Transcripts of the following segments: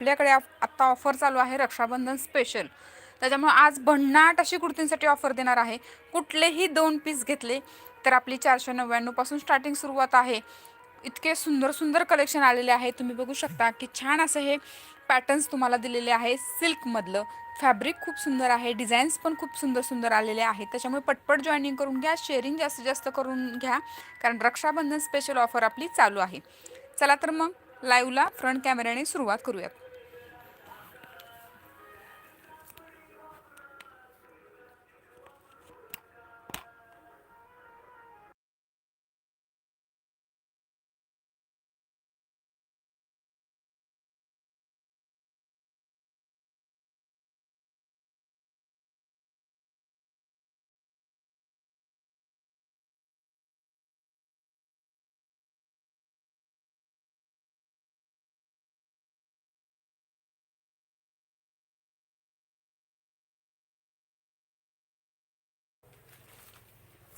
आपल्याकडे आत्ता ऑफर चालू आहे रक्षाबंधन स्पेशल त्याच्यामुळे आज भन्नाट अशी कुर्तींसाठी ऑफर देणार आहे. कुठलेही दोन पीस घेतले तर आपली चारशे नव्याण्णवपासून स्टार्टिंग सुरुवात आहे. इतके सुंदर सुंदर कलेक्शन आलेले आहे. तुम्ही बघू शकता की छान असं हे पॅटर्न्स तुम्हाला दिलेले आहे सिल्कमधलं फॅब्रिक खूप सुंदर आहे. डिझाईन्स पण खूप सुंदर सुंदर आलेले आहेत त्याच्यामुळे पटपट जॉईनिंग करून घ्या. शेअरिंग जास्तीत जास्त करून घ्या. कारण रक्षाबंधन स्पेशल ऑफर आपली चालू आहे. चला तर मग लाईव्हला फ्रंट कॅमेऱ्याने सुरुवात करूयात.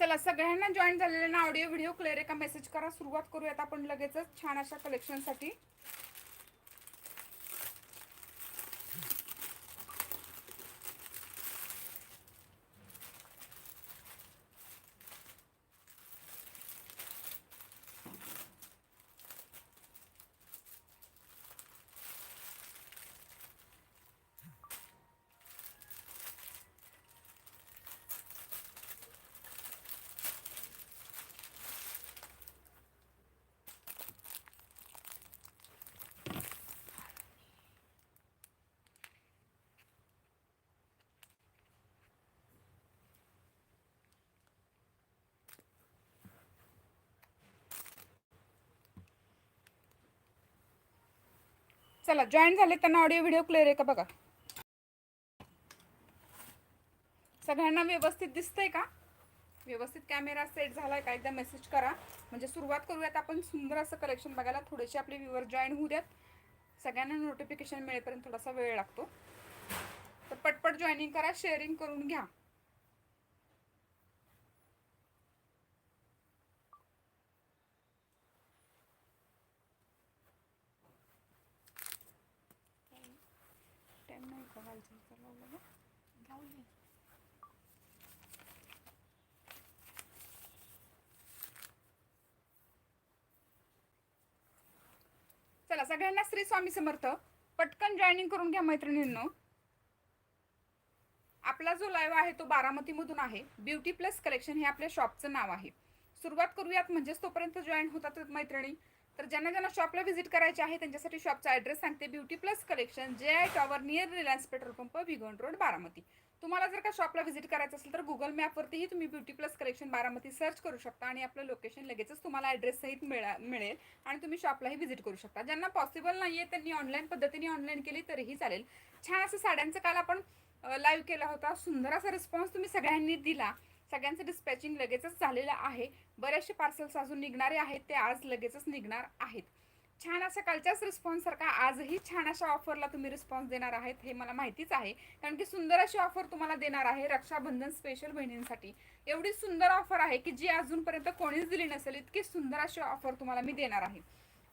चला सगळ्यांना जॉईन झालेल्यांना ऑडिओ व्हिडिओ क्लिअर एका मेसेज करा सुरुवात करूयात आपण लगेचच. छान अशा कलेक्शनसाठी चला जॉईन झाले त्यांना ऑडिओ व्हिडिओ क्लिअर आहे का बघा. सगळ्यांना व्यवस्थित दिसतंय का? व्यवस्थित कॅमेरा सेट झालाय का? एकदा मेसेज करा. म्हणजे सुरुवात करूयात आपण सुंदर असं कलेक्शन बघायला. थोडेसे आपले व्ह्युअर जॉईन होऊ द्यात सगळ्यांना नोटिफिकेशन मिळेपर्यंत थोडासा वेळ लागतो. तर पटपट जॉईनिंग करा शेअरिंग करून घ्या. चला सगळ्यांना श्री स्वामी समर्थ. पटकन जॉईनिंग करून घ्या मैत्रिणींनो. आपला जो लाईव्ह आहे तो बारामतीमधून आहे. ब्युटी प्लस कलेक्शन हे आपल्या शॉपचं नाव आहे. सुरुवात करूयात म्हणजेच तोपर्यंत जॉईन होतात मैत्रिणी. तर ज्यांना ज्यांना शॉपला व्हिजिट करायचे आहे त्यांच्यासाठी शॉपचा ॲड्रेस सांगते. Beauty plus collection J I tower near Reliance petrol pump Bhigwan road Baramati. तुम्हाला जर का शॉपला व्हिजिट करायचं असेल तर गुगल मॅपवरतीही तुम्ही beauty plus collection Baramati search करू शकता आणि आपलं लोकेशन लगेचच तुम्हाला ॲड्रेस सहित मिळा मिळेल आणि तुम्ही शॉपलाही व्हिजिट करू शकता. ज्यांना पॉसिबल नाही आहे त्यांनी ऑनलाईन पद्धतीने ऑनलाईन केली तरीही चालेल. छान असं साड्यांचं काल आपण लाईव्ह केला होता. सुंदर असा रिस्पॉन्स तुम्ही सगळ्यांनी दिला. सगळ्यांचं डिस्पॅचिंग लगेचच झालेलं आहे. बरेचसे पार्सल्स अजून निघणारे आहेत ते आज लगेचच निघणार आहेत. छान अशा कालच्याच रिस्पॉन्ससारखा आजही छान अशा ऑफरला तुम्ही रिस्पॉन्स देणार आहेत हे मला माहितीच आहे. कारण की सुंदर अशी ऑफर तुम्हाला देणार आहे रक्षाबंधन स्पेशल बहिणींसाठी. एवढी सुंदर ऑफर आहे की जी अजूनपर्यंत कोणीच दिली नसेल इतकी सुंदर अशी ऑफर तुम्हाला मी देणार आहे.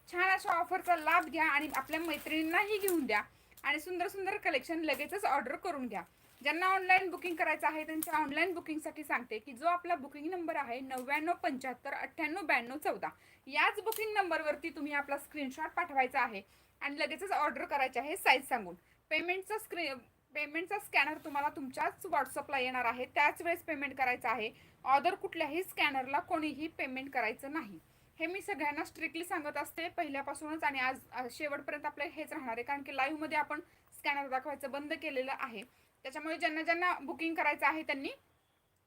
छान अशा ऑफरचा लाभ घ्या आणि आपल्या मैत्रिणींनाही घेऊन द्या आणि सुंदर सुंदर कलेक्शन लगेचच ऑर्डर करून घ्या. ज्यांना ऑनलाईन बुकिंग करायचं आहे त्यांच्या ऑनलाईन बुकिंगसाठी सांगते की जो आपला बुकिंग नंबर आहे नव्याण्णव पंच्याहत्तर अठ्ठ्याण्णव ब्याण्णव चौदा. याच बुकिंग नंबरवरती तुम्ही आपला स्क्रीनशॉट पाठवायचा आहे आणि लगेचच ऑर्डर करायचे आहे साईज सांगून. पेमेंटचा स्क्रीन पेमेंटचा स्कॅनर तुम्हाला तुमच्याच व्हॉट्सअपला येणार आहे. त्याच वेळेस पेमेंट करायचं आहे. ऑर्डर कुठल्याही स्कॅनरला कोणीही पेमेंट करायचं नाही. हे मी सगळ्यांना स्ट्रिक्टली सांगत असते पहिल्यापासूनच आणि आज शेवटपर्यंत आपलं हेच राहणार आहे. कारण की लाईव्हमध्ये आपण स्कॅनर दाखवायचं बंद केलेलं आहे. त्याच्यामुळे ज्यांना ज्यांना बुकिंग करायचं आहे त्यांनी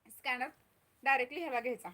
स्कॅनर डायरेक्टली ह्याला घ्यायचा.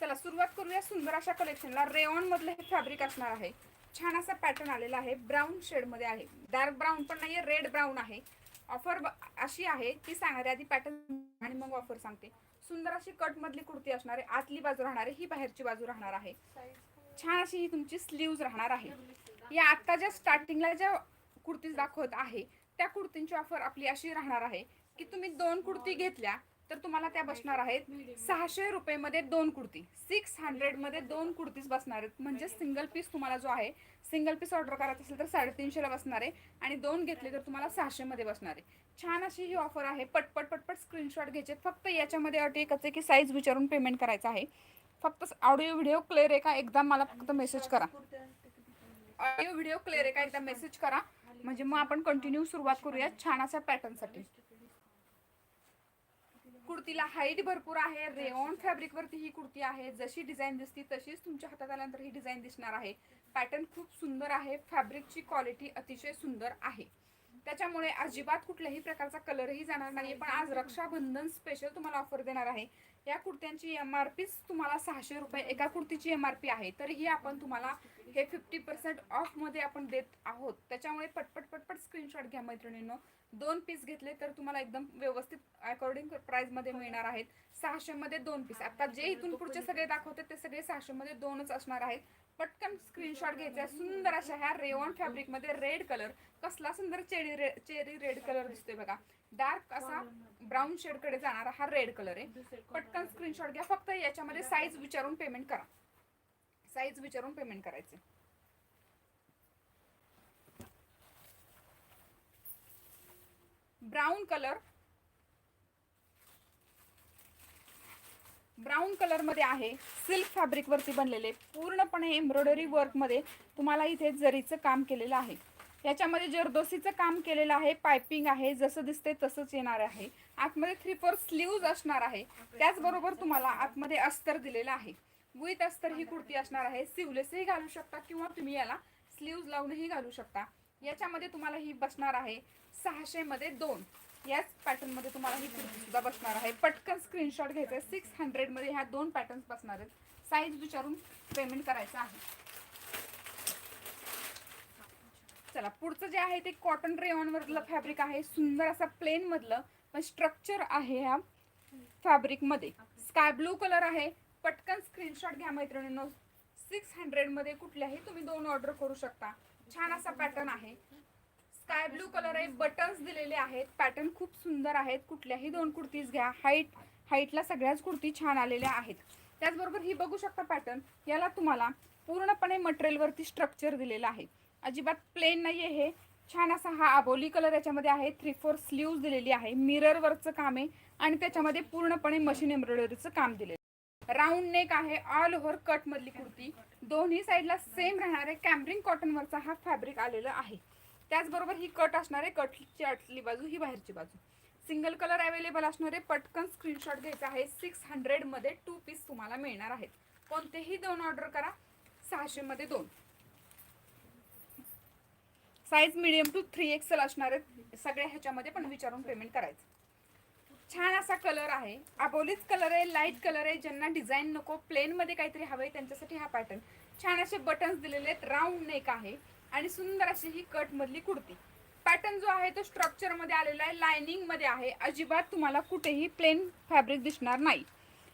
चला सुरुवात करूया सुंदर अशा कलेक्शनला रेऑन मधलं हे फॅब्रिक असणार आहे. छान असा पॅटर्न आलेला आहे. ब्राऊन शेडमध्ये आहे. डार्क ब्राऊन पण नाहीये रेड ब्राऊन आहे. ऑफर अशी आहे ती सांगणारे आधी पॅटर्न आणि मग ऑफर सांगते. सुंदर अशी कट मधली कुर्ती असणार आहे. आतली बाजू राहणार आहे ही बाहेरची बाजू राहणार आहे. छान अशी ही तुमची स्लीव्ज राहणार आहे. या आता ज्या स्टार्टिंगला ज्या कुर्तीज दाखवत आहे त्या कुर्तींची ऑफर आपली अशी राहणार आहे की तुम्ही दोन कुर्ती घेतल्या तर तुम्हाला त्या बसणार आहेत सहाशे रुपये मध्ये दोन कुर्ती. सिक्स हंड्रेडमध्ये दोन कुर्तीज बसणार आहेत. म्हणजे सिंगल पीस तुम्हाला जो आहे सिंगल पीस ऑर्डर करायचं असेल तर साडेतीनशेला बसणार आहे आणि दोन घेतले तर तुम्हाला सहाशे मध्ये बसणार आहे. छान अशी ही ऑफर आहे. पटपट पटपट स्क्रीनशॉट घ्यायचे फक्त याच्यामध्ये अट एकच आहे की साईज विचारून पेमेंट करायचं आहे. फक्त ऑडिओ व्हिडिओ क्लिअर आहे का? एकदा मला फक्त मेसेज करा. ऑडिओ व्हिडिओ क्लिअर आहे का? एकदा मेसेज करा. म्हणजे मग आपण कंटिन्यू सुरुवात करूया छान अशा पॅटर्नसाठी कुर्तीला हाईट भरपूर आहे रेऑन फॅब्रिक वरती ही कुर्ती आहे. जशी डिझाईन दिसती तशीच तुमच्या हातात आल्यानंतर ही डिझाईन दिसणार आहे. पॅटर्न खूप सुंदर आहे. फॅब्रिकची क्वालिटी अतिशय सुंदर आहे. त्याच्यामुळे अजिबात कुठल्याही प्रकारचा कलरही जाणार नाही पण आज रक्षाबंधन स्पेशल तुम्हाला ऑफर देणार आहे. या कुर्त्यांची एम आर पीच तुम्हाला सहाशे रुपये एका कुर्तीची एम आर पी आहे. तरीही आपण तुम्हाला हे फिफ्टी पर्सेंट ऑफमध्ये आपण देत आहोत. त्याच्यामुळे पटपट पटपट स्क्रीनशॉट घ्या मैत्रिणींनो. दोन पीस घेतले तर तुम्हाला एकदम व्यवस्थित अकॉर्डिंग प्राईजमध्ये मिळणार आहेत. सहाशेमध्ये दोन पीस आता जे इथून पुढचे सगळे दाखवते ते सगळे सहाशेमध्ये दोनच असणार आहेत. पटकन स्क्रीनशॉट घ्यायचा सुंदर अशा ह्या रेवॉन फॅब्रिकमध्ये रेड कलर कसला सुंदर चेरी रे चेरी रेड कलर दिसतोय बघा. डार्क असा ब्राऊन शेडकडे जाणारा हा रेड कलर आहे. पटकन स्क्रीनशॉट घ्या. फक्त याच्यामध्ये साईज विचारून पेमेंट करा. साईज विचारून पेमेंट करायचे. ब्राऊन कलर ब्राऊन कलरमध्ये आहे सिल्क फॅब्रिक वरती बनलेले पूर्णपणे एम्ब्रॉयडरी वर्कमध्ये तुम्हाला इथे जरीचं काम केलेलं आहे. याच्यामध्ये जरदोसीचं काम केलेलं आहे पायपिंग आहे जसं दिसते तसंच येणार आहे. आतमध्ये थ्री फोर स्लीव्ज असणार आहे. त्याचबरोबर तुम्हाला आतमध्ये अस्तर दिलेलं आहे. विथ अस्तर ही कुर्ती असणार आहे. सिवलेसही घालू शकता किंवा तुम्ही याला स्लीव्ज लावूनही घालू शकता. याच्यामध्ये तुम्हाला ही बसणार आहे सहाशेमध्ये दोन. याच पॅटर्नमध्ये तुम्हाला ही कुर्ती सुद्धा बसणार आहे. पटकन स्क्रीनशॉट घ्यायचा आहे सिक्स हंड्रेडमध्ये ह्या दोन पॅटर्न्स बसणार आहेत. साईज विचारून पेमेंट करायचं आहे. चला पुढचं जे आहे ते कॉटन रेऑन मधलं फॅब्रिक आहे. सुंदर असा प्लेन मधलं पण स्ट्रक्चर आहे ह्या फॅब्रिकमध्ये. स्काय ब्लू कलर आहे. पटकन स्क्रीनशॉट घ्या मैत्रिणींनो. सिक्स हंड्रेडमध्ये कुठल्याही तुम्ही दोन ऑर्डर करू शकता. छान असा पॅटर्न आहे. स्काय ब्लू कलर आहे बटन्स दिलेले आहेत पॅटर्न खूप सुंदर आहेत कुठल्याही दोन कुर्तीज घ्या हाईट हाईटला सगळ्याच कुर्ती छान आलेल्या आहेत. त्याचबरोबर ही बघू शकता पॅटर्न याला तुम्हाला पूर्णपणे मटेरियलवरती स्ट्रक्चर दिलेलं आहे. अजिबात प्लेन नाहीये हे. छान असा हा आबोली कलर याच्यामध्ये आहे थ्री फोर स्लीव्ज दिलेली आहे मिररवरचं काम आहे आणि त्याच्यामध्ये पूर्णपणे मशीन एम्ब्रॉयडरीचं काम दिलेलं आहे. राऊंड नेक आहे ऑल ओव्हर कट मधली कुर्ती. दोन्ही साईडला सेम राहणारे कॅम्ब्रिंग कॉटनवरचा हा फॅब्रिक आलेला आहे. त्याचबरोबर ही कट असणार आहे कटची आतली बाजू ही बाहेरची बाजू. सिंगल कलर अवेलेबल असणारे पटकन स्क्रीनशॉट घ्यायचा आहे. सिक्स हंड्रेडमध्ये टू पीस तुम्हाला मिळणार आहेत. कोणतेही दोन ऑर्डर करा सहाशेमध्ये दोन. Size medium two three XL असणार आहेत. सगळ्या ह्याच्यामध्ये पण विचारून पेमेंट करायचं. छान असा कलर आहे. अबोलीच कलर आहे लाइट कलर आहे. ज्यांना डिझाईन नको प्लेनमध्ये काहीतरी हवं आहे त्यांच्यासाठी हा पॅटर्न छान असे बटन्स दिलेले आहेत. राऊंड नेक आहे. आणि सुंदर अशी ही कट मधली कुर्ती पॅटर्न जो आहे तो स्ट्रक्चरमध्ये आलेला आहे लाइनिंगमध्ये आहे. अजिबात तुम्हाला कुठेही प्लेन फॅब्रिक दिसणार नाही.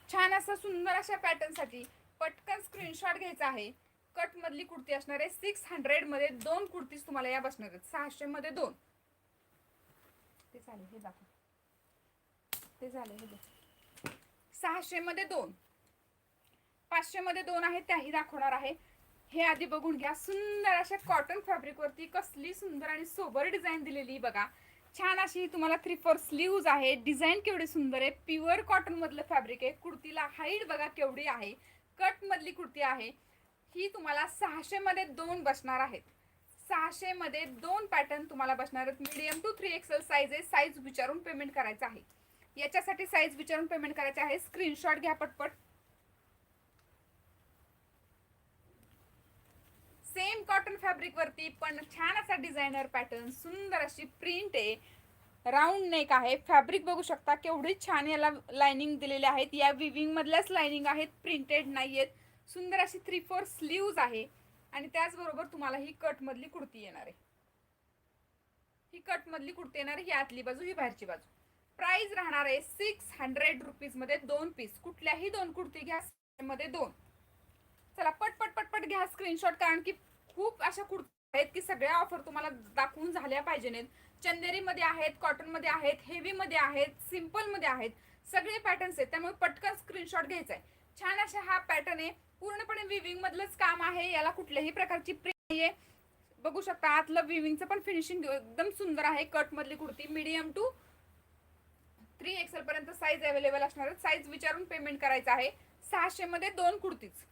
छान असा सुंदर अशा पॅटर्नसाठी पटकन स्क्रीनशॉट घ्यायचा आहे. कट मधली कुर्ती असणार आहे सिक्स हंड्रेडमध्ये. दोन कुर्तीज तुम्हाला या बसणार आहेत. सहाशे मध्ये दोन. ते चालेल हे दाखव. ते झाले हे सहाशे मध्ये दोन. पाचशे मध्ये दोन आहेत त्याही दाखवणार आहे. हे आधी बघून घ्या. सुंदर अशा कॉटन फॅब्रिक वरती कसली सुंदर आणि सोबर डिझाईन दिलेली बघा. छान अशी तुम्हाला थ्री फोर स्लीव्ज आहे डिझाईन केवढी सुंदर आहे. प्युअर कॉटन मधलं फॅब्रिक आहे. कुर्तीला हाईट बघा केवढी आहे. कट मधली कुर्ती आहे. ही तुम्हाला सहाशे मध्ये दोन बसणार आहेत. सहाशे मध्ये दोन पॅटर्न तुम्हाला बसणार आहेत. Medium two three XL size आहे. साईज विचारून पेमेंट करायचं आहे. याच्यासाठी साईज विचारून पेमेंट करायचं आहे. स्क्रीनशॉट घ्या पटपट. सेम कॉटन फॅब्रिक वरती पण छान असा डिझायनर पॅटर्न सुंदर अशी प्रिंट आहे. राऊंड नेक आहे. फॅब्रिक बघू शकता केवढी छान याला लाइनिंग दिलेले आहेत. या विविंग मधल्याच लाइनिंग आहेत प्रिंटेड नाही आहेत सुंदर अशी थ्री फोर स्लीव्ज आहे. आणि त्याचबरोबर तुम्हाला ही कट मधली कुर्ती येणार आहे. ही कट मधली कुर्ती येणार आहे. ही आतली बाजू ही बाहेरची बाजू. प्राइस राहणार आहे सिक्स हंड्रेड रुपीजमध्ये दोन पीस कुठल्याही दोन कुर्ती घ्या मध्ये दोन. चला पट पट पट पट घ्या स्क्रीनशॉट कारण की खूप अशा कुर्त्या आहेत की सगळ्या ऑफर तुम्हाला दाखवून झाल्या पाहिजे चंदेरी मध्ये आहेत कॉटनमध्ये आहेत हेवी मध्ये आहेत सिंपलमध्ये आहेत. सगळे पॅटर्न्स आहेत. त्यामुळे पटकन स्क्रीनशॉट घ्यायचा आहे छान अशा हा पॅटर्न आहे. पूर्णपणे विविंग मधलंच काम आहे. याला कुठल्याही प्रकारची प्रिंट नाहीये. बघू शकता आतलं विविंगचं पण फिनिशिंग एकदम सुंदर आहे. कट मधली kurti medium two three XL पर्यंत साईज अवेलेबल असणार साईज विचारून पेमेंट करायचं आहे. सहाशे मध्ये दोन कुर्तीच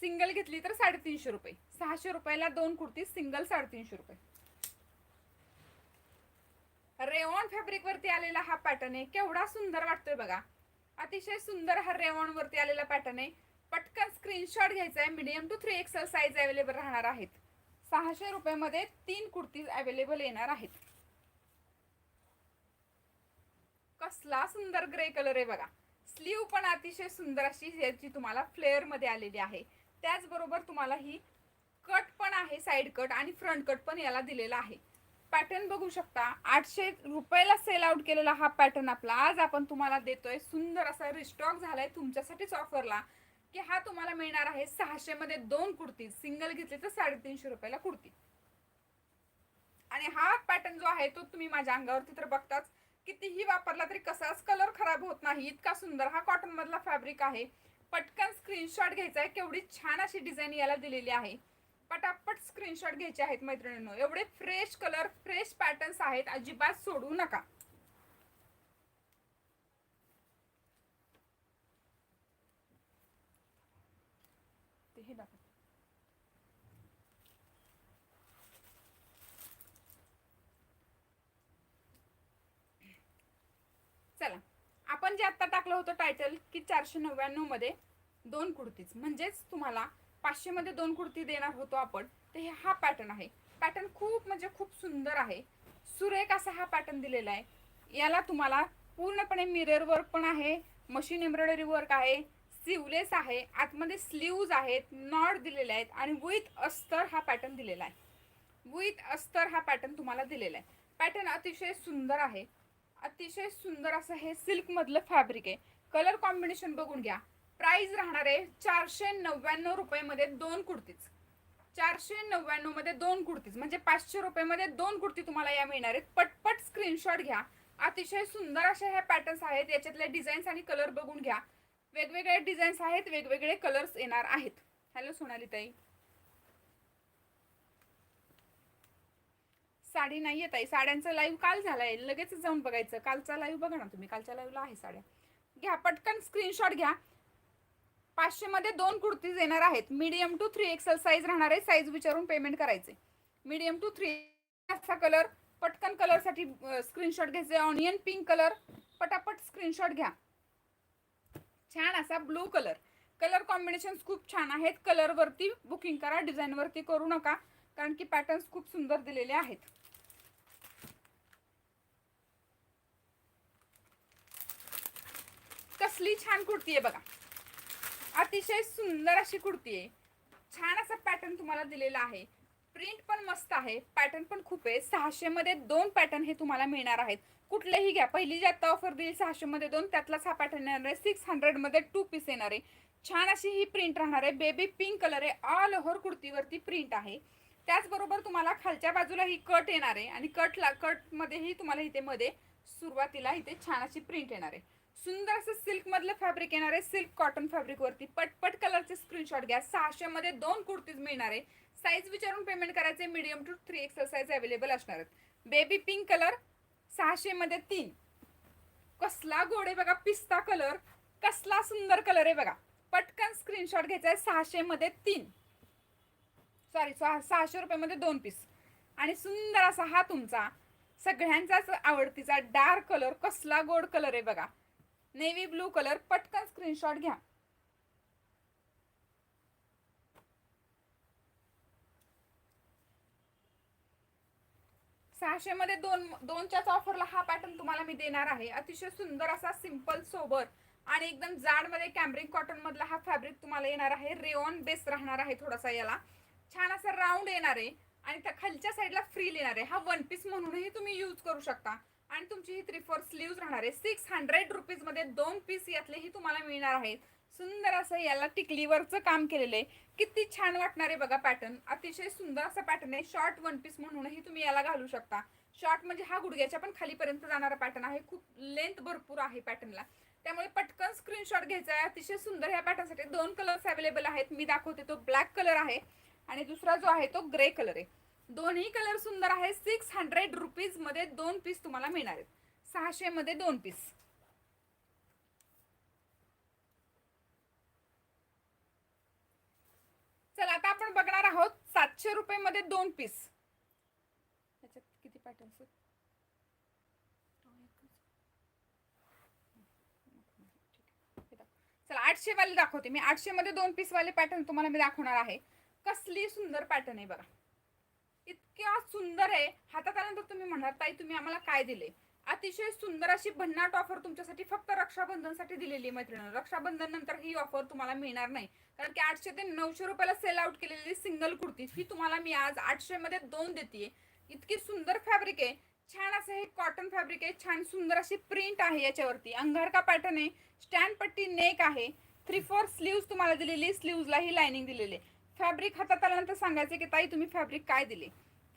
सिंगल घेतली तर साडेतीनशे रुपये. सहाशे रुपयाला दोन कुर्ती सिंगल साडेतीनशे रुपये. रेवॉन फॅब्रिक वरती आलेला हा पॅटर्न आहे. केवढा सुंदर वाटतोय बघा. अतिशय सुंदर हा रेवॉन वरती आलेला पॅटर्न आहे. पटकन स्क्रीनशॉट घ्यायचा आहे. Medium two three XL size available राहणार आहेत. सहाशे रुपयामध्ये तीन कुर्तीज अवेलेबल येणार आहेत. कसला सुंदर ग्रे कलर आहे बघा. स्लीव पण अतिशय सुंदर अशी याची तुम्हाला फ्लेअरमध्ये आलेली आहे. त्याचबरोबर तुम्हाला ही कट पण आहे साइड कट आणि फ्रंट कट पण याला दिलेला आहे. पॅटर्न बघू शकता आठशे रुपयाला सेल आउट केलेला हा पॅटर्न आपला. आज आपण तुम्हाला देतोय सुंदर असा रिस्टॉक झालाय तुमच्यासाठीच ऑफरला की हा तुम्हाला मिळणार आहे सहाशे मध्ये दोन कुर्ती सिंगल घेतली तर साडेतीनशे रुपयाला कुर्ती. आणि हा पॅटर्न जो आहे तो तुम्ही माझ्या अंगावरती तर बघताच कितीही वापरला तरी कसाच कलर खराब होत नाही. इतका सुंदर हा कॉटन मधला फॅब्रिक आहे. पटकन स्क्रीनशॉट घ्यायचा आहे. केवढी छान अशी डिझाईन याला दिलेली आहे. पटापट स्क्रीनशॉट घ्यायचे आहेत मैत्रिणींनो. एवढे फ्रेश कलर फ्रेश पॅटर्न्स आहेत. अजिबात सोडू नका. हे दाखव. चला आपण जे आता टाकलं होतं टायटल की चारशे नव्याण्णवमध्ये दोन कुर्तीज म्हणजेच तुम्हाला पाचशे मध्ये दोन कुर्ती देणार होतो आपण तर हे हा पॅटर्न आहे. पॅटर्न खूप म्हणजे खूप सुंदर आहे. सुरेख असा हा पॅटर्न दिलेला आहे. याला तुम्हाला पूर्णपणे मिरर वर्क पण आहे मशीन एम्ब्रॉयडरी वर्क आहे सिवलेस आहे आतमध्ये स्लीव्ज आहेत नॉट दिलेले आहेत आणि विथ अस्तर हा पॅटर्न दिलेला आहे. विथ अस्तर हा पॅटर्न तुम्हाला दिलेला आहे. पॅटर्न अतिशय सुंदर आहे. अतिशय सुंदर असं हे सिल्क मधलं फॅब्रिक आहे. कलर कॉम्बिनेशन बघून घ्या. प्राइस राहणार आहे चारशे नव्याण्णव रुपयामध्ये दोन कुर्तीज. चारशे नव्याण्णवमध्ये दोन कुर्तीज. म्हणजे पाचशे रुपयामध्ये दोन कुर्ती तुम्हाला या मिळणार आहेत. पटपट स्क्रीनशॉट घ्या. अतिशय सुंदर असे हे पॅटर्न्स आहेत. याच्यातले डिझाईन्स आणि कलर बघून घ्या. वेगवेगळे डिझाईन्स आहेत. वेगवेगळे कलर्स येणार आहेत. हॅलो सोनाली ताई. साडी नाही येत आहे साड्यांचा लाईव्ह काल झालाय. लगेच जाऊन बघायचं. कालचा लाईव्ह बघा ना तुम्ही. कालच्या लाईव्हला आहे साड्या. घ्या पटकन स्क्रीनशॉट घ्या. पाचशेमध्ये दोन कुर्तीज येणार आहेत. Medium two three XL size राहणार आहे. साईज विचारून पेमेंट करायचे. मीडियम टू थ्री असा कलर पटकन कलरसाठी स्क्रीनशॉट घ्यायचे. ऑनियन पिंक कलर पटापट स्क्रीनशॉट घ्या. छान असा ब्लू कलर कलर कॉम्बिनेशन खूप छान आहेत. कलरवरती बुकिंग करा. डिझाईनवरती करू नका. कारण की पॅटर्न्स खूप सुंदर दिलेले आहेत. कसली छान कुर्ती आहे बघा. अतिशय सुंदर अशी कुर्ती आहे. छान असा पॅटर्न तुम्हाला दिलेला आहे. प्रिंट पण मस्त आहे. पॅटर्न पण खूप आहे. सहाशे मध्ये दोन पॅटर्न हे तुम्हाला मिळणार आहेत. कुठलेही घ्या. पहिली जी आता ऑफर दिली सहाशे मध्ये दोन त्यातलाच हा पॅटर्न येणार आहे. सिक्स हंड्रेडमध्ये टू पीस येणार आहे. छान अशी ही प्रिंट राहणार आहे. बेबी पिंक कलर आहे. ऑल ओव्हर कुर्तीवरती प्रिंट आहे. त्याचबरोबर तुम्हाला खालच्या बाजूला ही कट येणार आहे. आणि कटला कटमध्येही तुम्हाला इथे मध्ये सुरुवातीला इथे छान अशी प्रिंट येणार आहे. सुंदर असं सिल्क मधलं फॅब्रिक येणार आहे सिल्क कॉटन फॅब्रिक वरती. पटपट कलरचे स्क्रीनशॉट घ्या. सहाशे मध्ये दोन कुर्तीज मिळणार आहे. साईज विचारून पेमेंट करायचे medium two three XL size available असणार आहेत. बेबी पिंक कलर सहाशे मध्ये तीन. कसला गोड आहे बघा पिस्ता कलर कसला सुंदर कलर आहे बघा. पटकन स्क्रीनशॉट घ्यायचा आहे सहाशे मध्ये तीन सॉरी सहाशे रुपयामध्ये दोन पीस आणि सुंदर असा हा तुमचा सगळ्यांचाच आवडतीचा डार्क कलर कसला गोड कलर आहे बघा. नेव्ही ब्लू कलर पटकन स्क्रीनशॉट घ्या. सहाशे मध्ये दोन दोनच्याच ऑफरला हा पॅटर्न तुम्हाला मी देणार आहे. अतिशय सुंदर असा सिंपल सोबर आणि एकदम जाडमध्ये कॅम्ब्रिक कॉटन मधला हा फॅब्रिक तुम्हाला येणार आहे. रेऑन बेस राहणार आहे थोडासा याला. छान असा राऊंड येणार आहे आणि त्या खालच्या साईडला फ्रील येणार आहे. हा वन पीस म्हणूनही तुम्ही यूज करू शकता. आणि तुमची ही थ्री फोर स्लीव्ह राहणार आहे. सिक्स हंड्रेड रुपीजमध्ये दोन पीस यातलेही तुम्हाला मिळणार आहेत. सुंदर असं याला टिकलीवरचं काम केलेलं आहे. किती छान वाटणार आहे बघा पॅटर्न अतिशय सुंदर असा पॅटर्न आहे. शॉर्ट वन पीस म्हणूनही तुम्ही याला घालू शकता. शॉर्ट म्हणजे हा गुडघ्याच्या पण खालीपर्यंत जाणारा पॅटर्न आहे. खूप लेंथ भरपूर आहे पॅटर्नला त्यामुळे पटकन स्क्रीनशॉट घ्यायचा आहे. अतिशय सुंदर ह्या पॅटर्नसाठी दोन कलर्स अवेलेबल आहेत. मी दाखवते तो ब्लॅक कलर आहे. आणि दुसरा जो आहे तो ग्रे कलर आहे. दोन्ही कलर सुंदर आहे सिक्स हंड्रेड रुपीजमध्ये दोन पीस तुम्हाला मिळणार आहेत. सहाशे मध्ये दोन पीस चला आता आपण बघणार आहोत सातशे रुपये मध्ये दोन पीस त्याच्यात किती पॅटर्न्स चला आठशे वाले दाखवते मी. आठशे मध्ये दोन पीस वाले पॅटर्न तुम्हाला मी दाखवणार आहे. कसली सुंदर पॅटर्न आहे बघा. इतक्या सुंदर आहे. हातात आल्यानंतर तुम्ही म्हणणार ताई तुम्ही आम्हाला काय दिले? अतिशय सुंदर अशी भन्नाट ऑफर तुमच्यासाठी फक्त रक्षाबंधनसाठी दिलेली मैत्रिणी रक्षाबंधन नंतर ही ऑफर तुम्हाला मिळणार नाही. कारण की आठशे ते नऊशे रुपयाला सेल आउट केलेली सिंगल कुर्ती ही तुम्हाला मी आज आठशे मध्ये दोन देते इतकी सुंदर फॅब्रिक आहे. छान असं हे कॉटन फॅब्रिक आहे. छान सुंदर अशी प्रिंट आहे याच्यावरती. अंगारका पॅटर्न आहे? स्टँड पट्टी नेक आहे. थ्री फोर स्लीव्ज तुम्हाला दिलेली स्लीव्जला ही लाइनिंग दिलेली फॅब्रिक हातात आल्यानंतर सांगायचे की ताई तुम्ही फॅब्रिक काय दिले?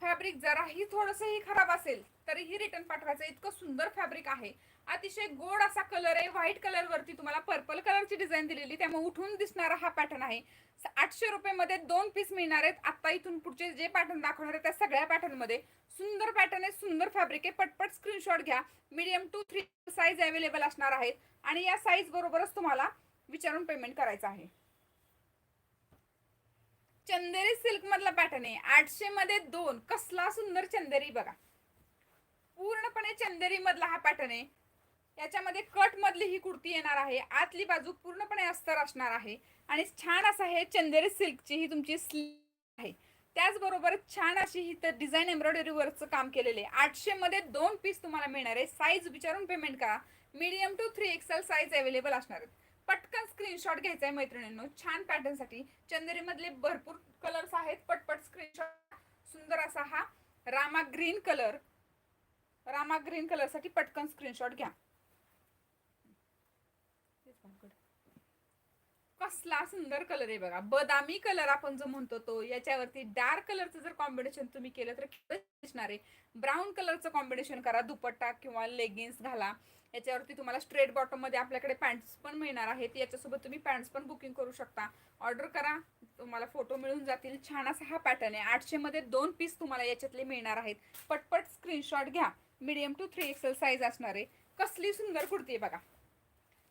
फॅब्रिक जराही थोडंसंही खराब असेल तरीही रिटर्न पाठवायचं. इतकं सुंदर फॅब्रिक आहे. अतिशय गोड असा कलर आहे. व्हाईट कलर वरती तुम्हाला पर्पल कलरची डिझाईन दिलेली. त्यामुळे उठून दिसणारा हा पॅटर्न आहे. आठशे रुपये मध्ये दोन पीस मिळणार आहेत. आता इथून पुढचे जे पॅटर्न दाखवणार आहे त्या सगळ्या पॅटर्नमध्ये. सुंदर पॅटर्न आहे सुंदर फॅब्रिक आहे. पटपट स्क्रीनशॉट घ्या. Medium two three size available असणार आहेत. आणि या साईज बरोबरच तुम्हाला विचारून पेमेंट करायचं आहे. चंदेरी सिल्क मधला पॅटर्न आहे. आठशे मध्ये दोन. कसला सुंदर चंदेरी बघा. पूर्णपणे चंदेरी मधला हा पॅटर्न आहे. याच्यामध्ये कट मधली ही कुर्ती येणार आहे. आतली बाजू पूर्णपणे अस्तर असणार आहे. आणि छान असं हे चंदेरी सिल्कची ही तुमची स्लीव आहे. त्याचबरोबर छान अशी ही तर डिझाईन एम्ब्रॉयडरी वरचं काम केलेले आठशे मध्ये दोन पीस तुम्हाला मिळणार आहे. साईज विचारून पेमेंट करा. Medium two three XL size available असणार आहेत. पटकन स्क्रीनशॉट घ्यायचा आहे मैत्रिणींनो. छान पॅटर्नसाठी. चंदेरी मधले भरपूर कलर्स आहेत पटपट स्क्रीनशॉट सुंदर असा हा rama green colour rama green कलरसाठी पटकन स्क्रीनशॉट घ्या. कसला सुंदर कलर आहे बघा. बदामी कलर आपण जो म्हणतो तो याच्यावरती डार्क कलरचं जर कॉम्बिनेशन तुम्ही केलं तर दिसणार आहे. ब्राऊन कलरचं कॉम्बिनेशन करा दुपट्टा किंवा लेगिन्स घाला. याच्यावरती तुम्हाला स्ट्रेट बॉटममध्ये आपल्याकडे पॅन्ट्स पण मिळणार आहेत. याच्यासोबत तुम्ही पॅन्ट्स पण बुकिंग करू शकता. ऑर्डर करा. तुम्हाला फोटो मिळून जातील. छान असा हा पॅटर्न आहे. आठशे मध्ये दोन पीस तुम्हाला याच्यातले मिळणार आहेत. पटपट स्क्रीनशॉट घ्या. Medium two three XL size असणार आहे. कसली सुंदर कुर्ती आहे बघा.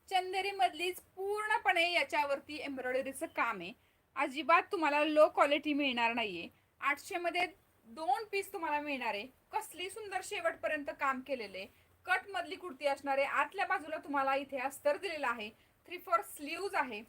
चंदेरी मधलीच पूर्णपणे याच्यावरती एम्ब्रॉयडरीचं काम आहे. अजिबात तुम्हाला लो क्वालिटी मिळणार नाहीये. आठशे मध्ये दोन पीस तुम्हाला मिळणार आहे. कसली सुंदर शेवटपर्यंत काम केलेलं आहे. कट मधली कुर्ती असणार आहे आतल्या बाजूला तुम्हाला इथे अस्तर दिलेला आहे. थ्री फोर स्लीव्ज आहे.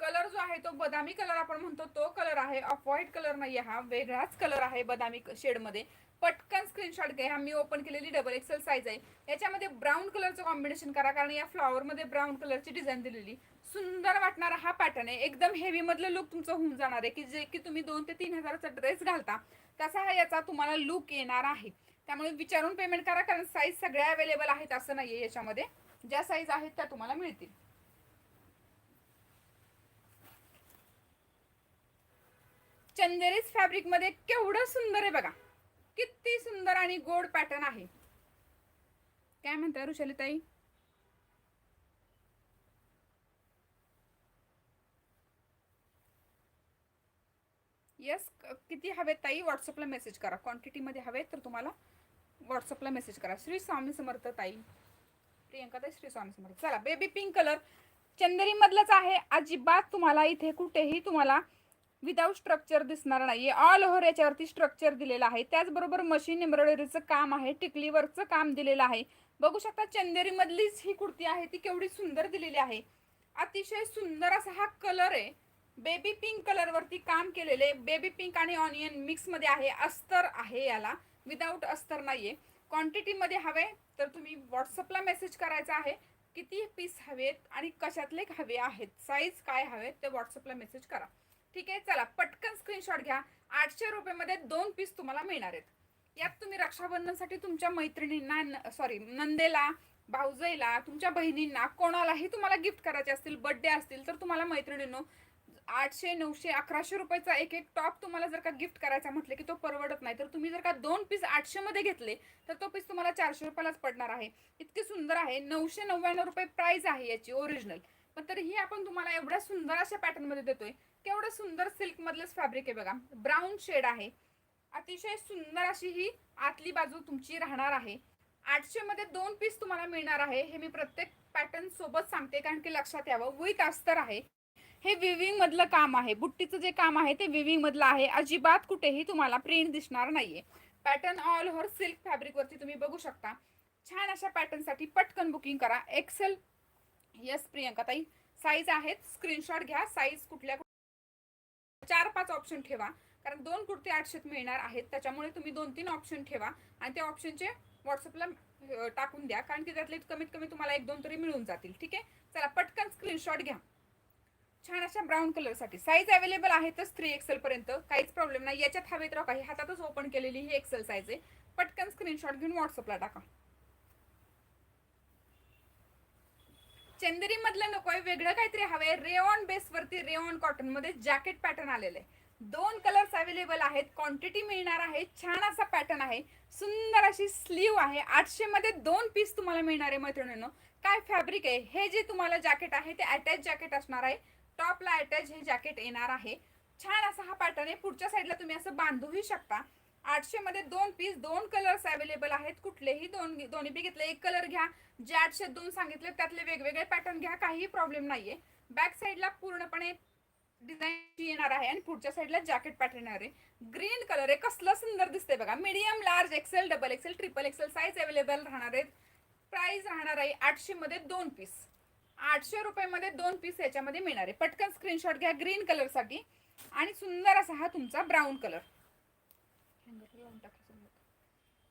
कलर जो आहे तो बदामी कलर आपण म्हणतो तो कलर आहे. ऑफ व्हाईट कलर नाही हा. वेगळाच कलर आहे बदामी शेडमध्ये पटकन स्क्रीनशॉट घ्या. मी ओपन केलेली डबल एक्सेल साईज आहे. याच्यामध्ये ब्राऊन कलरचं कॉम्बिनेशन करा. कारण या फ्लॉवरमध्ये ब्राऊन कलरची डिझाईन दिलेली. सुंदर वाटणारा हा पॅटर्न आहे. एकदम हेवीमधलं लुक तुमचं होऊन जाणार आहे. की जे की तुम्ही दोन ते तीन हजाराचा ड्रेस घालता तसा हा याचा तुम्हाला लुक येणार आहे. त्यामुळे विचारून पेमेंट करा कारण साईज सगळ्या अवेलेबल आहेत असं नाहीये याच्यामध्ये. ज्या साईज आहेत त्या तुम्हाला मिळतील. चंदेरीज फॅब्रिकमध्ये केवढं सुंदर आहे बघा. किती सुंदर आणि गोड पॅटर्न आहे. काय म्हणताय ऋषाली ताई येस किती हवेत ताई? व्हॉट्सअपला मेसेज करा. क्वांटिटीमध्ये हवेत तर तुम्हाला व्हॉट्सअपला मेसेज करा. श्री स्वामी समर्थ ताई. प्रियंका ताई श्री स्वामी समर्थ. चला बेबी पिंक कलर चंदेरी मधलंच आहे. अजिबात तुम्हाला इथे कुठेही तुम्हाला विदाऊट स्ट्रक्चर दिसणार नाहीये. ऑल ओव्हर याच्यावरती स्ट्रक्चर दिलेलं आहे. त्याचबरोबर मशीन एम्ब्रॉयडरीचं काम आहे. टिकलीवरचं काम दिलेलं आहे. बघू शकता चंदेरी मधलीच ही कुर्ती आहे. ती केवढी सुंदर दिलेली आहे. अतिशय सुंदर असा हा कलर आहे. बेबी पिंक कलरवरती काम केलेले बेबी पिंक आणि ऑनियन मिक्समध्ये आहे. अस्तर आहे याला. विदाऊट अस्तर नाहीये. क्वांटिटीमध्ये हवे तर तुम्ही व्हॉट्सअपला मेसेज करायचा आहे. किती पीस हवेत आणि कशातले हवे आहेत? साईज काय हवेत ते व्हॉट्सअपला मेसेज करा. ठीक आहे? चला पटकन स्क्रीनशॉट घ्या. आठशे रुपयेमध्ये दोन पीस तुम्हाला मिळणार आहेत. यात तुम्ही रक्षाबंधनसाठी तुमच्या मैत्रिणींना सॉरी नंदेला भाऊजईला तुमच्या बहिणींना कोणालाही तुम्हाला गिफ्ट करायचे असतील बड्डे असतील तर तुम्हाला मैत्रिणींनो आठशे नऊशे अकराशे रुपयाचा एक एक टॉप तुम्हाला जर का गिफ्ट करायचा म्हटलं की तो परवडत नाही तर तुम्ही जर का दोन पीस आठशे मध्ये घेतले तर तो पीस तुम्हाला चारशे रुपयालाच पडणार आहे. इतके सुंदर आहे. नऊशे नव्याण्णव रुपये प्राइस आहे याची ओरिजिनल पण तरीही आपण तुम्हाला एवढ्या सुंदर अशा पॅटर्नमध्ये देतोय. केवढं सुंदर सिल्क मधलंच फॅब्रिक आहे बघा. ब्राऊन शेड आहे. अतिशय सुंदर अशी ही आतली बाजू तुमची राहणार आहे. आठशे मध्ये दोन पीस तुम्हाला मिळणार आहे. हे मी प्रत्येक पॅटर्न सोबत सांगते कारण की लक्षात यावं. विथ अस्तर आहे. हे विविंग मधलं काम आहे. बुट्टीचं जे काम आहे ते विविंग मधलं आहे. अजिबात कुठेही तुम्हाला प्रिंट दिसणार नाहीये. Pattern all over silk fabric वरती तुम्ही बघू शकता. छान अशा पॅटर्नसाठी पटकन बुकिंग करा. एक्सेल यस प्रियंका ताई साईज आहेत. स्क्रीनशॉट घ्या. साईज कुठल्या चार पाच ऑप्शन ठेवा. कारण दोन कुर्ते आठशेत मिळणार आहेत. त्याच्यामुळे तुम्ही दोन तीन ऑप्शन ठेवा. आणि त्या ऑप्शनचे व्हॉट्सअपला टाकून द्या. कारण की त्यातले कमीत कमी तुम्हाला एक दोन तरी मिळून जातील. ठीक आहे? चला पटकन स्क्रीनशॉट घ्या. छान अशा ब्राऊन कलरसाठी साईज अवेलेबल आहेतच थ्री एक्सेल पर्यंत काहीच प्रॉब्लेम नाही. याच्यात हवेत राहा काही. हातातच ओपन केलेली ही एक्सेल साईज आहे. पटकन स्क्रीनशॉट घेऊन व्हॉट्सअपला टाका. चंदेरी मधलं नकोय वेगळं काहीतरी हवंय. रेऑन बेस वरती रेऑन कॉटनमध्ये जॅकेट पॅटर्न आलेलं आहे. दोन कलर्स अवेलेबल आहेत. क्वांटिटी मिळणार आहे. छान असा पॅटर्न आहे. सुंदर अशी स्लीव आहे. आठशे मध्ये दोन पीस तुम्हाला मिळणार आहे मैत्रिणींनो. काय फॅब्रिक आहे? हे जे तुम्हाला जॅकेट आहे ते अटॅच जॅकेट असणार आहे. टॉपला अटॅच हे जॅकेट येणार आहे छान असा हा पॅटर्न आहे. पुढच्या साईडला तुम्ही असं बांधूही शकता. आठशे मध्ये दोन पीस दोन कलर्स अवेलेबल आहेत. कुठलेही दोन दोन्ही बी घेतले एक कलर घ्या. जे आठशे दोन सांगितले त्यातले वेगवेगळे पॅटर्न घ्या. काहीही प्रॉब्लेम नाहीये. बॅक साईडला पूर्णपणे डिझाईन येणार आहे आणि पुढच्या साईडला जॅकेट पॅटर्न येणार आहे. ग्रीन कलर आहे. कसलं सुंदर दिसते बघा. Medium large XL double XL triple XL size available राहणार आहेत. प्राइस राहणार आहे आठशे मध्ये दोन पीस आठशे रुपयामध्ये दोन पीस याच्यामध्ये मिळणार आहे. पटकन स्क्रीनशॉट घ्या ग्रीन कलरसाठी आणि सुंदर असा हा तुमचा ब्राऊन कलर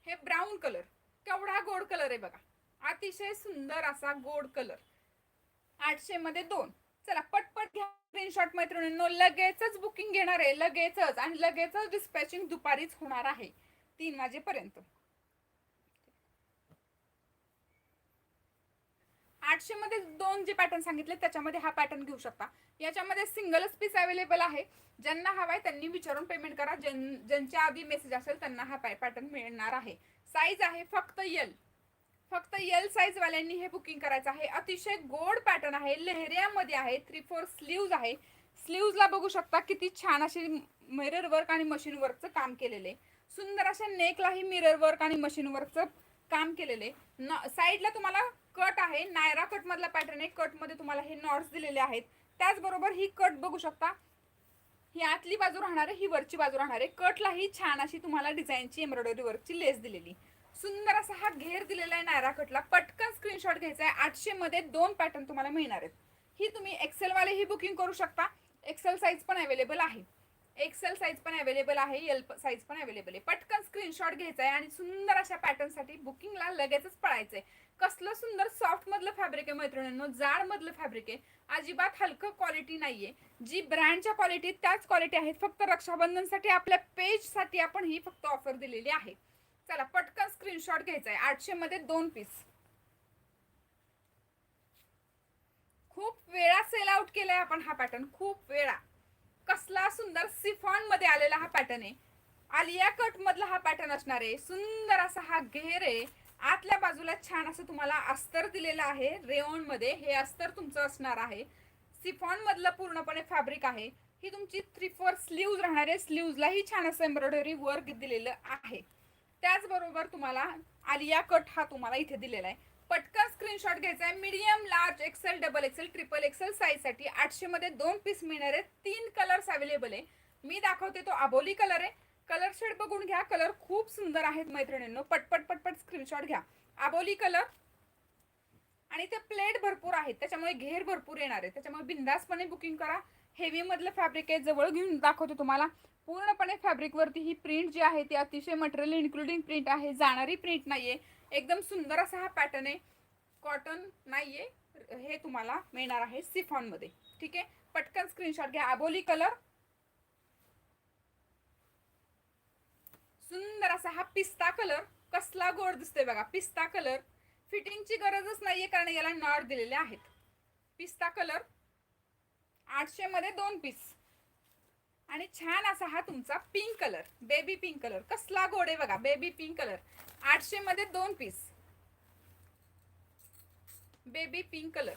हे ब्राऊन कलर केवढा गोड कलर आहे बघा. अतिशय सुंदर असा गोड कलर आठशे मध्ये दोन. चला पटपट घ्या स्क्रीनशॉट मैत्रिणींनो. लगेचच बुकिंग घेणार आहे. लगेचच. आणि लगेचच डिस्पॅचिंग दुपारीच होणार आहे. तीन वाजेपर्यंत. आठशे मध्ये दोन जे पॅटर्न सांगितले त्याच्यामध्ये हा पॅटर्न घेऊ शकता. याच्यामध्ये सिंगलच पीस अवेलेबल आहे. ज्यांना हवाय त्यांनी विचारून पेमेंट करा. ज्यां ज्यांच्या आधी मेसेज असेल त्यांना हा पॅटर्न मिळणार आहे. साईज आहे फक्त यल फक्त यल साईज वाल्यांनी हे बुकिंग करायचं आहे. अतिशय गोड पॅटर्न आहे. लेहऱ्यामध्ये आहे. थ्री फोर स्लीव्ज आहे. स्लीव्जला बघू शकता किती छान असे मिरर वर्क आणि मशीन वर्कचं काम केलेलं आहे. सुंदर अशा नेकलाही मिरर वर्क आणि मशीन वर्कचं काम केलेलं आहे. न साईडला तुम्हाला कट आहे नायरा कट मधला पॅटर्न आहे. कटमध्ये तुम्हाला हे नॉट्स दिलेले आहेत. त्याचबरोबर ही कट बघू शकता. ही आतली बाजू राहणार आहे ही वरची बाजू राहणार आहे. कटलाही छान अशी तुम्हाला डिझाईनची एम्ब्रॉयडरी वर्कची लेस दिलेली. सुंदर असा हा घेर दिलेला आहे नायरा कटला पटकन स्क्रीनशॉट घ्यायचा आहे. आठशे मध्ये दोन पॅटर्न तुम्हाला मिळणार आहेत. ही तुम्ही एक्सेल वाले ही बुकिंग करू शकता. एक्सेल साईज पण अवेलेबल आहे. एक्सेल साईज पण अवेलेबल आहे एल साईज पण अवेलेबल आहे. पटकन स्क्रीनशॉट घ्यायचा आहे आणि सुंदर अशा पॅटर्नसाठी बुकिंगला लगेचच पळायचंय. कसलं सुंदर सॉफ्टमधलं फॅब्रिक आहे मैत्रिणींनो जाडमधलं फॅब्रिक आहे. अजिबात हलकं क्वालिटी नाहीये. जी ब्रँडच्या क्वालिटी त्याच क्वालिटी आहेत. फक्त रक्षाबंधनसाठी आपल्या पेजसाठी आपण ही फक्त ऑफर दिलेली आहे. चला पटकन स्क्रीनशॉट घ्यायचा आहे आठशेमध्ये दोन पीस खूप वेळा सेल आउट केलाय आपण हा पॅटर्न खूप वेळा. कसला सुंदर सिफॉनमध्ये आलेला हा पॅटर्न आहे. आलिया कट मधला हा पॅटर्न असणार आहे. सुंदर असा हा घेर आहे. आतल्या बाजूला छान असं तुम्हाला अस्तर दिलेलं आहे. रेओनमध्ये हे अस्तर तुमचं असणार आहे. सिफॉन मधलं पूर्णपणे फॅब्रिक आहे. ही तुमची थ्री फोर स्लीव्ज राहणार आहे. स्लीव्जलाही छान असं एम्ब्रॉयडरी वर्क दिलेलं आहे. त्याचबरोबर तुम्हाला आलिया कट हा तुम्हाला इथे दिलेला आहे. पटकन स्क्रीनशॉट घ्यायचा आहे. Medium large XL double XL triple XL साईजसाठी आठशेमध्ये दोन पीस मिळणार आहेत. तीन कलर्स अवेलेबल आहे. मी दाखवते तो आबोली कलर आहे. कलर शेड बघून घ्या. कलर खूप सुंदर आहेत मैत्रिणींनो. पटपट पटपट स्क्रीनशॉट घ्या. आबोली कलर आणि ते प्लेट भरपूर आहेत. त्याच्यामुळे घेर भरपूर येणार आहे त्याच्यामुळे बिंदासपणे बुकिंग करा. हेवीमधलं फॅब्रिक आहे. जवळ घेऊन दाखवते तुम्हाला. पूर्णपणे फॅब्रिकवरती ही प्रिंट जी आहे ती अतिशय मटेरियल इन्क्लुडिंग प्रिंट आहे. जाणारी प्रिंट नाही आहे एकदम सुंदर असा हा पॅटर्न आहे. कॉटन नाहीये. हे तुम्हाला मिळणार आहे सिफॉनमध्ये ठीक आहे? पटकन स्क्रीनशॉट घ्या. आबोली कलर सुंदर असा हा पिस्ता कलर कसला गोड दिसतोय बघा. पिस्ता कलर फिटिंगची गरजच नाहीये कारण याला नॉट दिलेले आहेत. पिस्ता कलर आठशे मध्ये दोन पीस आणि छान असा हा तुमचा pink colour baby pink colour कसला गोड आहे बघा. बेबी पिंक कलर आठशे मध्ये दोन पीस बेबी पिंक कलर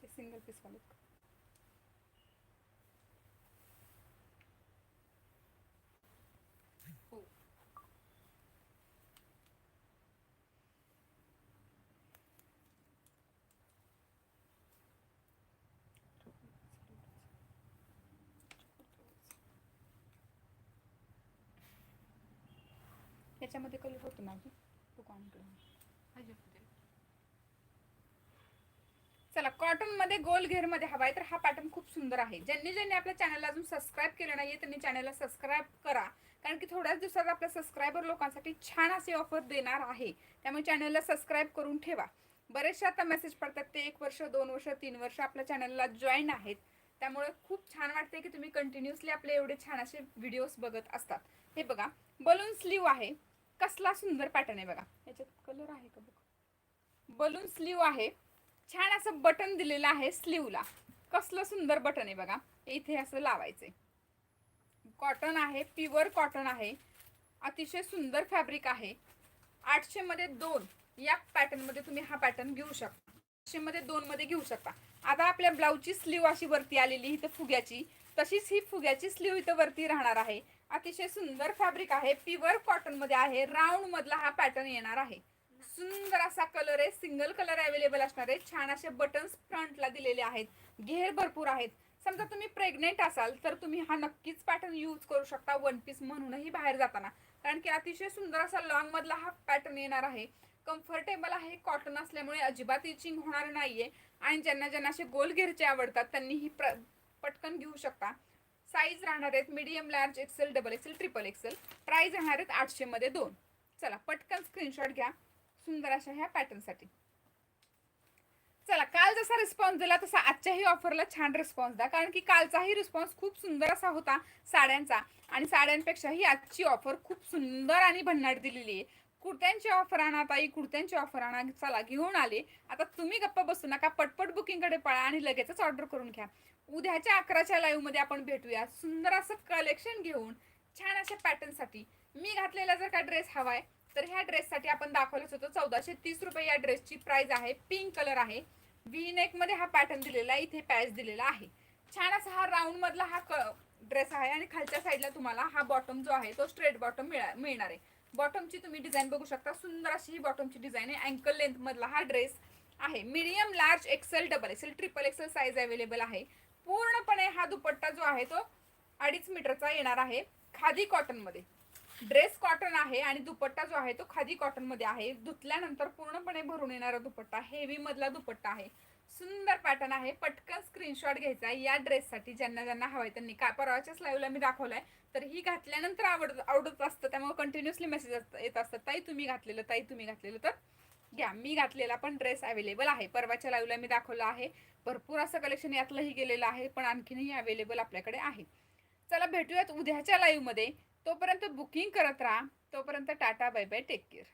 ते सिंगल पीस वाले हो त्याच्यामध्ये कलर होतो ना तू दुकानकडे चला कॉटनमध्ये गोल घेरमध्ये हवाय तर हा पॅटर्न खूप सुंदर आहे. ज्यांनी ज्यांनी आपल्या चॅनलला अजून सबस्क्राईब केलं नाहीये त्यांनी चॅनलला सबस्क्राईब करा. कारण की थोड्याच दिवसात आपल्या सबस्क्रायबर लोकांसाठी छान असे ऑफर देणार आहे. त्यामुळे चॅनलला सबस्क्राईब करून ठेवा. बरेचसे आता मेसेज पडतात ते एक वर्ष दोन वर्ष तीन वर्ष आपल्या चॅनलला जॉईन आहेत. त्यामुळे खूप छान वाटते की तुम्ही कंटिन्युअसली आपले एवढे छान असे व्हिडिओज बघत असतात. हे बघा बलून स्लीव आहे. कसला सुंदर पॅटर्न आहे बघा. याच्यात कलर आहे का बघ? बलून स्लीव आहे. छान असं बटन दिलेलं आहे स्लीवला कसलं सुंदर बटन आहे बघा. इथे असं लावायचंय. कॉटन आहे प्युअर कॉटन आहे. अतिशय सुंदर फॅब्रिक आहे. आठशे मध्ये दोन. या पॅटर्नमध्ये तुम्ही हा पॅटर्न घेऊ शकता. आठशे मध्ये दोन मध्ये घेऊ शकता. आता आपल्या ब्लाऊजची स्लीव अशी वरती आलेली इथं फुग्याची. तशीच ही फुग्याची स्लीव इथं वरती राहणार आहे. अतिशय सुंदर फॅब्रिक आहे. प्युअर कॉटनमध्ये आहे. राऊंड मधला हा पॅटर्न येणार आहे. सुंदर असा कलर आहे. सिंगल कलर अवेलेबल असणार आहे. छान असे बटन्स फ्रंटला दिलेले आहेत. घेर भरपूर आहेत. समजा तुम्ही प्रेग्नेंट असाल तर तुम्ही हा नक्कीच पॅटर्न यूज करू शकता. वन पीस म्हणूनही बाहेर जाताना. कारण की अतिशय सुंदर असा लॉंग मधला हा पॅटर्न येणार आहे. कम्फर्टेबल आहे. कॉटन असल्यामुळे अजिबात इचिंग होणार नाहीये. आणि ज्यांना ज्यांना असे गोल घेरचे आवडतात त्यांनी ही प्र पटकन घेऊ शकता. साईज राहणार आहेत medium large XL double XL triple XL price राहणार आहेत आठशे मध्ये दोन. चला पटकन स्क्रीनशॉट घ्या. सुंदर अशा ह्या पॅटर्नसाठी चला काल जसा रिस्पॉन्स दिला तसा आजच्याही ऑफरला छान रिस्पॉन्स द्या. कारण की कालचाही रिस्पॉन्स खूप सुंदर असा होता साड्यांचा. आणि साड्यांपेक्षाही आजची ऑफर खूप सुंदर आणि भन्नाट दिलेली आहे. कुर्त्यांची ऑफर आणा ताई. कुर्त्यांची ऑफर आणा चला घेऊन आले. आता तुम्ही गप्पा बसू नका. पटपट बुकिंगकडे पळा आणि लगेचच ऑर्डर करून घ्या. उद्याच्या अकराच्या लाईव्हमध्ये आपण भेटूया. सुंदर असं कलेक्शन घेऊन छान अशा पॅटर्नसाठी मी घातलेला जर का ड्रेस हवाय तर ह्या ड्रेससाठी आपण दाखवलंच होतं. चौदाशे तीस रुपये या ड्रेसची प्राइस आहे. पिंक कलर आहे. व्ही हा पॅटर्न दिलेला आहे. इथे पॅच दिलेला आहे. छान असा हा राऊंडमधला हा ड्रेस आहे. आणि खालच्या साईडला तुम्हाला हा बॉटम जो आहे तो स्ट्रेट बॉटम मिळा मिळणार आहे. बॉटमची तुम्ही डिझाईन बघू शकता. सुंदर अशी ही बॉटमची डिझाईन आहे. अँकल लेंथ मधला हा ड्रेस आहे. Medium large XL double XL triple XL size available आहे. पूर्णपणे हा दुपट्टा जो आहे तो अडीच मीटरचा येणार आहे खादी कॉटनमध्ये ड्रेस कॉटन आहे आणि दुपट्टा जो आहे तो खादी कॉटनमध्ये आहे. धुतल्यानंतर पूर्णपणे भरून येणारा दुपट्टा हेवी मधला दुपट्टा आहे. सुंदर पॅटर्न आहे. पटकन स्क्रीनशॉट घ्यायचा आहे या ड्रेससाठी ज्यांना ज्यांना हवाय त्यांनी. काय परवाच्याच लाईव्हला मी दाखवलाय. तर ही घातल्यानंतर आवडत आवडत असतं. त्यामुळे कंटिन्युअसली मेसेज येत असतात. ताई तुम्ही घातलेलं ताई तुम्ही घातलेलं. तर घ्या. मी घातलेला पण ड्रेस अवेलेबल आहे. परवाच्या लाईव्हला मी दाखवला आहे. भरपूर असं कलेक्शन यातलंही गेलेलं आहे पण आणखीनही अवेलेबल आपल्याकडे आहे. चला भेटूयात उद्याच्या लाईव्हमध्ये तोपर्यंत बुकिंग करत राहा. तोपर्यंत tata bye bye take care